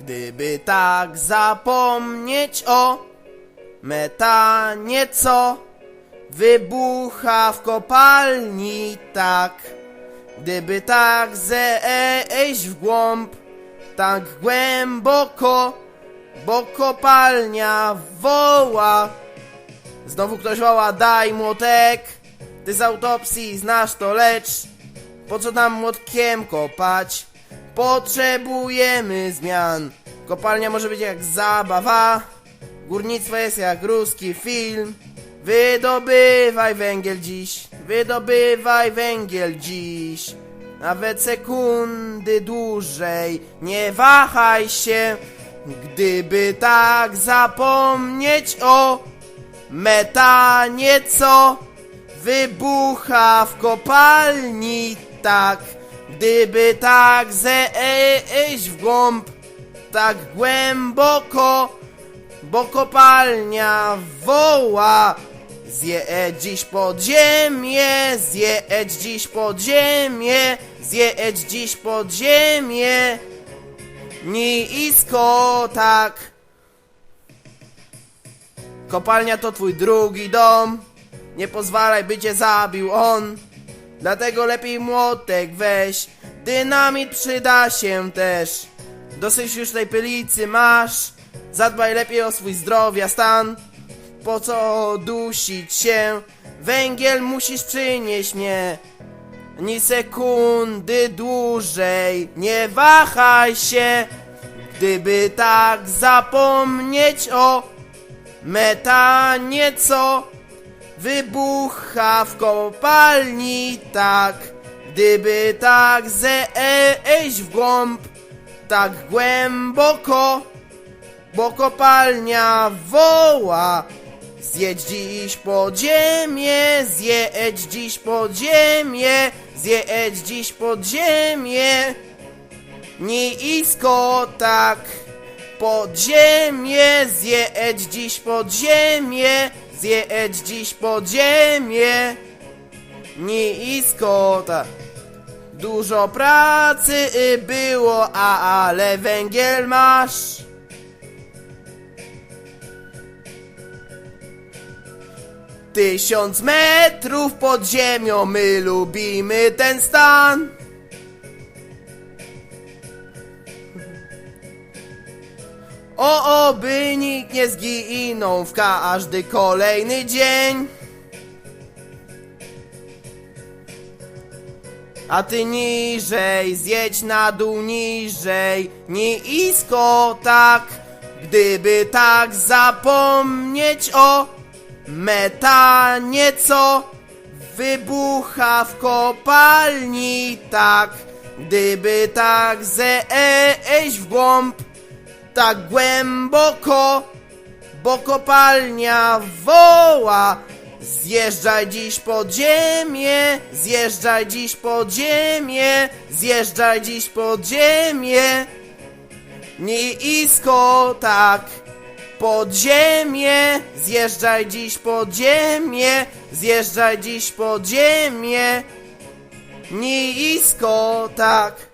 Gdyby tak zapomnieć o metanie, co wybucha w kopalni, tak. Gdyby tak zejść w głąb, tak głęboko, bo kopalnia woła. Znowu ktoś woła, daj młotek. Ty z autopsji znasz to, lecz po co nam młotkiem kopać? Potrzebujemy zmian. Kopalnia może być jak zabawa. Górnictwo jest jak ruski film. Wydobywaj węgiel dziś. Wydobywaj węgiel dziś. Nawet sekundy dłużej. Nie wahaj się. Gdyby tak zapomnieć o metanie, co wybucha w kopalni, tak. Gdyby tak zejść w głąb, tak głęboko, bo kopalnia woła. Zjedź dziś podziemie, zjedź dziś podziemie, zjedź dziś podziemie. Nisko tak. Kopalnia to twój drugi dom. Nie pozwalaj, by cię zabił on. Dlatego lepiej młotek weź. Dynamit przyda się też. Dosyć już tej pylicy masz. Zadbaj lepiej o swój zdrowia stan. Po co dusić się? Węgiel musisz przynieść mnie. Ni sekundy dłużej. Nie wahaj się. Gdyby tak zapomnieć o metanie, co wybucha w kopalni, tak. Gdyby tak zejść w głąb, tak głęboko, bo kopalnia woła. Zjedź dziś podziemie, zjedź dziś podziemie, zjedź dziś podziemie. Nisko tak, podziemie, zjedź dziś podziemie, zjedź dziś podziemie. Nisko tak. Dużo pracy było, a ale węgiel masz. Tysiąc metrów pod ziemią, my lubimy ten stan. O, oby nikt nie zginął w każdy kolejny dzień. A ty niżej, zjedź na dół niżej, nisko tak. Gdyby tak zapomnieć o metanie, co wybucha w kopalni, tak. Gdyby tak zejść w głąb, tak głęboko, bo kopalnia woła. Zjeżdżaj dziś pod ziemię, zjeżdżaj dziś pod ziemię, zjeżdżaj dziś pod ziemię. Nisko tak, pod ziemię, zjeżdżaj dziś pod ziemię, zjeżdżaj dziś pod ziemię. Nisko tak.